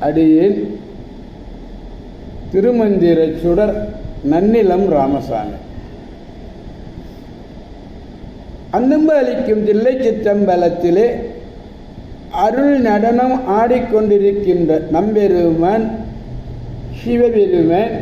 அடியில் திருமந்திர சுடர் நன்னிலம் ராமசாமி. அந்தம்பு அளிக்கும் தில்லை சித்தம்பலத்திலே அருள் நடனம் ஆடிக்கொண்டிருக்கின்ற நம்பெருமன் சிவபெருமன்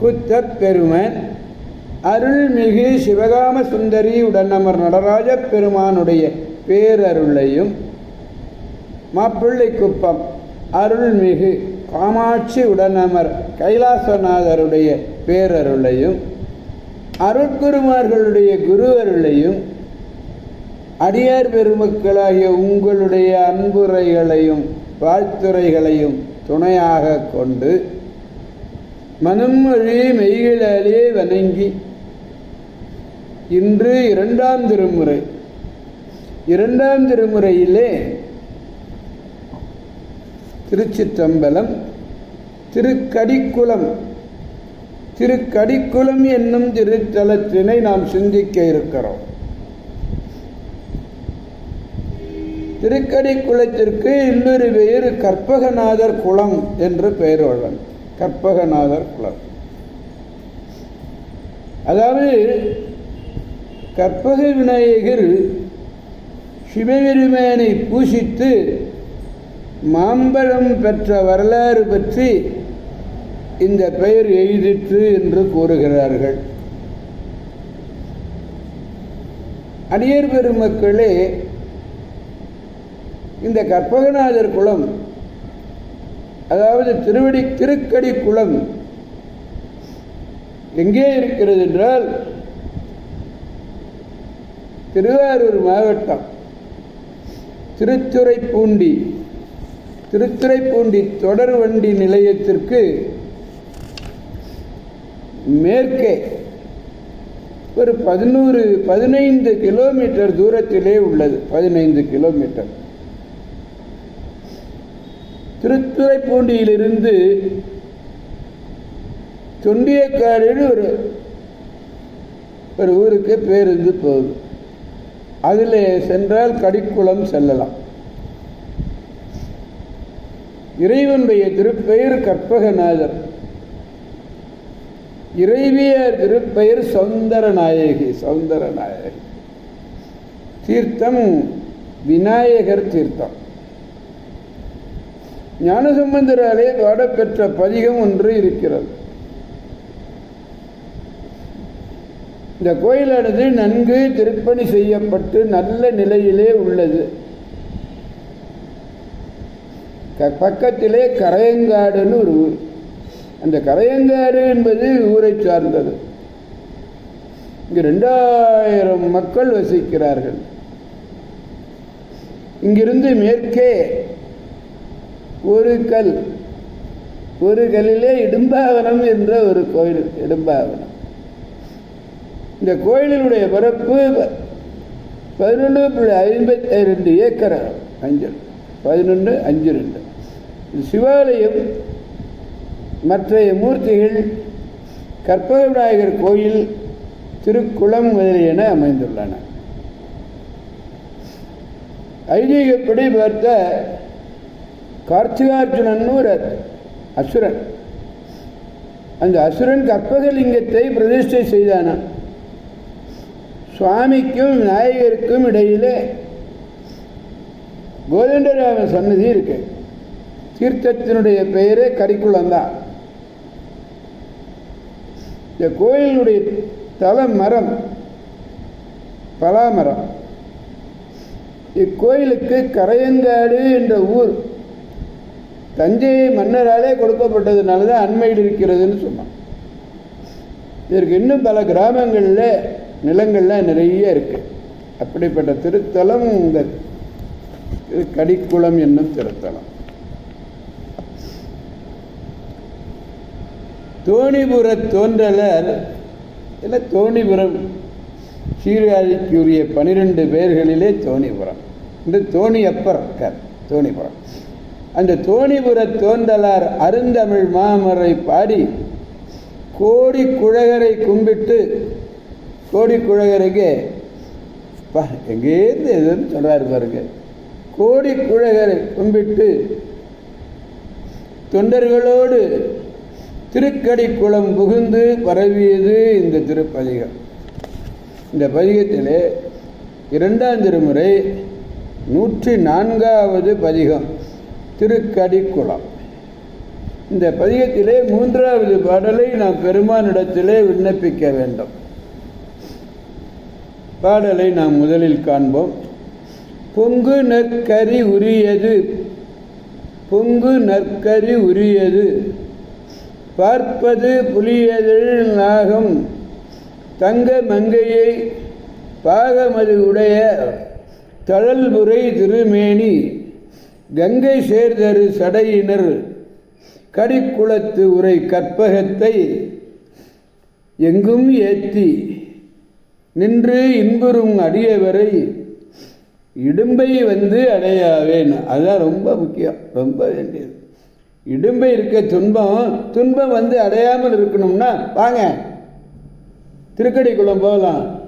குத்தப்பெருமன் அருள்மிகு சிவகாம சுந்தரி உடனமர் நடராஜ பெருமானுடைய பேரருளையும் மாப்பிள்ளை குப்பம் அருள்மிகு காமாட்சி உடனமர் கைலாசநாதருடைய பேரருளையும் அருட்குருமார்களுடைய குருவருளையும் அடியார் பெருமக்களாகிய உங்களுடைய அன்புரைகளையும் வாழ்த்துரைகளையும் துணையாக கொண்டு மனம்மொழி மெய்களாலே வணங்கி இன்று இரண்டாம் திருமுறை. இரண்டாம் திருமுறையிலே திருச்சிற்றம்பலம் திருக்கடிக்குளம். திருக்கடிக்குளம் என்னும் திருத்தலத்தினை நாம் சிந்திக்க இருக்கிறோம். திருக்கடிக்குளத்திற்கு இன்னொரு பெயர் கற்பகநாதர் குளம் என்று பெயர் உள்ளது கற்பகநாதர் குளம். அதாவது கற்பக விநாயகர் சிவபெருமானை பூசித்து மாம்பழம் பெற்ற வரலாறு பற்றி இந்த பெயர் எய்திற்று என்று கூறுகிறார்கள். அடியர் பெருமக்களே இந்த கற்பகநாதர் குளம் அதாவது திருவடி திருக்கடி குளம் எங்கே இருக்கிறது என்றால் திருவாரூர் மாவட்டம் திருத்துறைப்பூண்டி திருத்துறைப்பூண்டி தொடர் வண்டி நிலையத்திற்கு மேற்கே ஒரு பதினோரு பதினைந்து கிலோமீட்டர் தூரத்திலே உள்ளது. பதினைந்து கிலோமீட்டர். திருத்துறைப்பூண்டியிலிருந்து தொண்டியக்காரில் ஒரு ஒரு ஊருக்கு பேருந்து போகுது. அதில் சென்றால் கடிக்குளம் செல்லலாம். இறைவனுடைய திருப்பெயர் கற்பகநாதர். இறைவியர் திருப்பெயர் சௌந்தரநாயகி சௌந்தரநாயகி. சௌந்தர நாயகி தீர்த்தம் விநாயகர் தீர்த்தம். ஞானசம்பந்தராலே பாடப்பெற்ற பதிகம் ஒன்று இருக்கிறது. இந்த கோயிலானது நன்கு திருப்பணி செய்யப்பட்டு நல்ல நிலையிலே உள்ளது. பக்கத்திலே கரையங்காடுன்னு ஒரு ஊர். அந்த கரையங்காடு என்பது ஊரை சார்ந்தது. இங்கு ரெண்டாயிரம் மக்கள் வசிக்கிறார்கள். இங்கிருந்து மேற்கே ஒரு கல் ஒரு கல்லிலே இடும்பாவனம் என்ற ஒரு கோயில் இடும்பாவனம். இந்த கோயிலினுடைய பரப்பு பதினொன்று புள்ளி ஐம்பத்தி ரெண்டு ஏக்கர் அஞ்சு பதினொன்று அஞ்சு ரெண்டு. சிவாலயம் மற்றைய மூர்த்திகள் கற்பக விநாயகர் கோயில் திருக்குளம் முதலியன அமைந்துள்ளன. ஐதீகப்படி பார்த்த கார்த்திகார்ஜுனன் ஒரு அசுரன். அந்த அசுரன் கற்பகலிங்கத்தை பிரதிஷ்டை செய்தானான் சுவாமிக்கும் விநாயகருக்கும் இடையிலே கோதண்டராம சன்னதி இருக்கு. தீர்த்தத்தினுடைய பெயரே கரிக்குளம் தான் இந்த கோயிலுடைய தலை மரம் பலாமரம். இக்கோயிலுக்கு கரையங்காடு என்ற ஊர் தஞ்சை மன்னராலே கொடுக்கப்பட்டதுனால தான் அண்மையில் இருக்கிறதுன்னு சொன்னான். இதற்கு இன்னும் பல கிராமங்களில் நிலங்கள்லாம் நிறைய இருக்குது அப்படிப்பட்ட திருத்தலம் இந்த கடிக்குளம் என்னும் திருத்தலம். தோணிபுர தோன்றலர் இல்லை தோணிபுரம் சீர்காழிக்குரிய பனிரெண்டு பேர்களிலே தோணிபுரம். இந்த தோணியப்பர் இருக்கார் தோணிபுரம். அந்த தோணிபுர தோன்றலார் அருந்தமிழ் மாமரை பாடி கோடி குழகரை கும்பிட்டு கோடி குழகருக்கு எங்கேருந்து எதுன்னு சொல்கிறாரு பாருங்க. கோடி குழகரை கும்பிட்டு தொண்டர்களோடு திருக்கடிக்குளம் புகுந்து பரவியது இந்த திருப்பதிகம். இந்த பதிகத்திலே இரண்டாம் திருமுறை நூற்றி நான்காவது பதிகம் திருக்கடிக்குளம். இந்த பதிகத்திலே மூன்றாவது பாடலை நாம் பெருமானிடத்திலே விண்ணப்பிக்க வேண்டும். பாடலை நாம் முதலில் காண்போம். பொங்கு நற்கரி உரியது பொங்கு நற்கரி உரியது. பார்ப்பது புலியதழ் நாகம். தங்க மங்கையை பாகமது உடைய தழல்புரை திருமேனி. கங்கை சேர்தரு சடையினர் கடிக்குளத்து உரை கற்பகத்தை எங்கும் ஏற்றி நின்று இன்புறும் அடியவரை இடும்பை வந்து அடையாவேன். அதுதான் ரொம்ப முக்கியம். ரொம்ப வேண்டியது. இடும்பை இருக்க துன்பம் துன்பம் வந்து அடையாமல் இருக்கணும்னா வாங்க. திருக்கடிக்குளம் போகலாம்.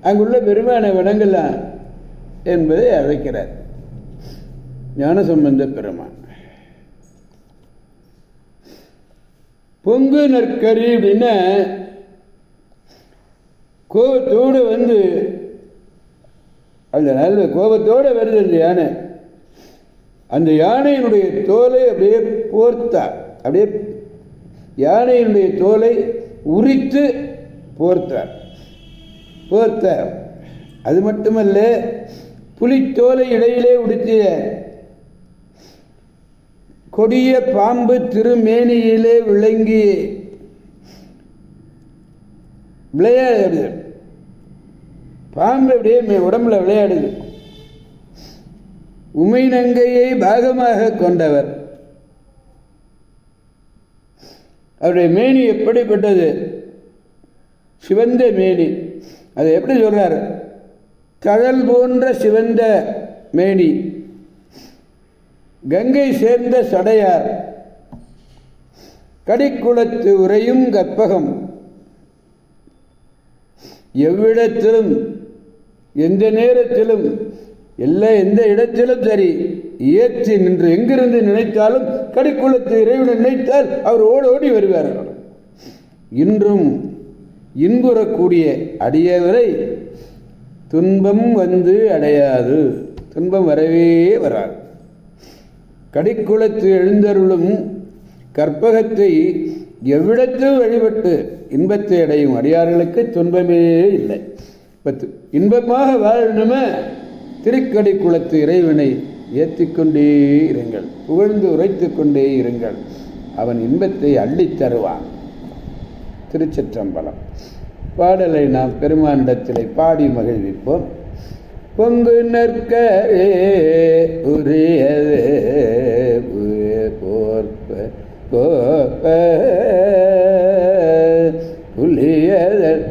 அங்குள்ள பெருமானை வணங்கலாம் என்பதை அழைக்கிறார். ஞானசம்பந்த பெருமான். பொங்கு நற்கறி அப்படின்னா கோபத்தோடு வந்து அந்த நல்ல கோபத்தோடு வருது அந்த யானை. அந்த யானையினுடைய தோலை அப்படியே போர்த்தார் அப்படியே யானையினுடைய தோலை உரித்து போர்த்தார் போர்த்தார் அது மட்டுமல்ல புலித்தோலை இடையிலே உடுத்திய கொடிய பாம்பு திருமேனியிலே விளங்கி விளையாடுது. பாம்பு அப்படியே உடம்புல விளையாடுது. உமை நங்கையை பாகமாக கொண்டவர். அவருடைய மேனி எப்படிப்பட்டது? சிவந்த மேனி. அதை எப்படி சொல்றார்? கடல் போன்ற சிவந்த மேனி. கங்கை சேர்ந்த சடையார். கடிக்குளத்து உறையும் கற்பகம். எவ்விடத்திலும் எந்த நேரத்திலும் எல்லா எந்த இடத்திலும் சரி. ஏற்றி நின்று எங்கிருந்து நினைத்தாலும் கடிக்குளத்து இறைவனை நினைத்தால் அவர் ஓடி ஓடி வருவார். இன்றும் இன்புறக்கூடிய அடியவரை துன்பம் வந்து அடையாது. துன்பம் வரவே வராது. கடிக்குளத்து எழுந்தருளும் கற்பகத்தை எவ்விடத்தில் வழிபட்டு இன்பத்தை அடையும் அடியார்களுக்கு துன்பமே இல்லை. பத்து இன்பமாக வாழணுமே. திருக்கடி குளத்து இறைவனை ஏற்றிக்கொண்டே இருங்கள். புகழ்ந்து உரைத்து கொண்டே இருங்கள். அவன் இன்பத்தை அள்ளித் தருவான். திருச்சிற்றம்பலம். பாடலை நாம் பெருமானிடத்திலே பாடி மகிழ்விப்போம். பொங்கு நற்க உரியது போர்ப்ப கோப்ப புலியதல்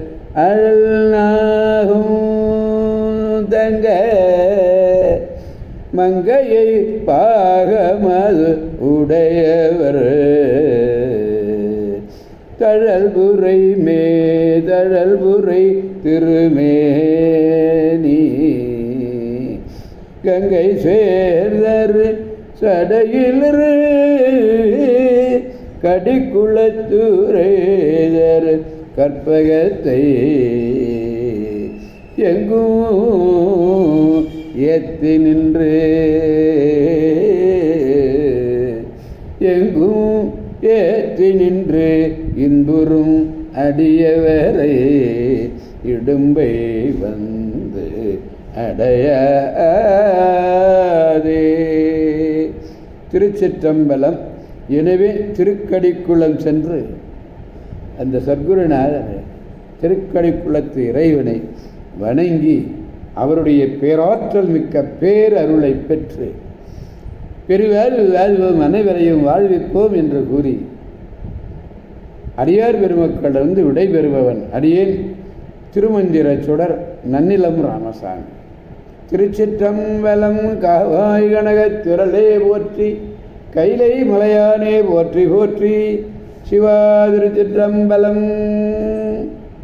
வந்தங்க. மங்கையை பாகமது உடையவர். தழல்புரை மே தழல்புரை திருமேனி. கங்கை சேர்ந்தர் சடையிலிரு. கடிக்குளத்துறைதர் கற்பகத்தை எங்கும் ஏத்தி நின்று. எங்கும் ஏற்றி நின்று இன்புறும் அடியவரை. இடும்பை வந்து அடையாதே. திருச்சிற்றம்பலம் எனவே திருக்கடிக்குளம் சென்று அந்த சர்க்குருநாதர் திருக்கடிக்குளத்து இறைவனை வணங்கி அவருடைய பேராற்றல் மிக்க பேரருளை பெற்று பெருவாழ்வு வாழ்வோம் அனைவரையும் வாழ்விப்போம் என்று கூறி அடியார் பெருமக்களிலிருந்து விடைபெறுபவன் அடியேன் திருமந்திர சுடர் நன்னிலம் ராமசாமி. திருச்சிற்றம்பலம் காவாய் கனகத் திரளே போற்றி கைலை மலையானே போற்றி போற்றி சிவா திருச்சிற்றம்பலம்.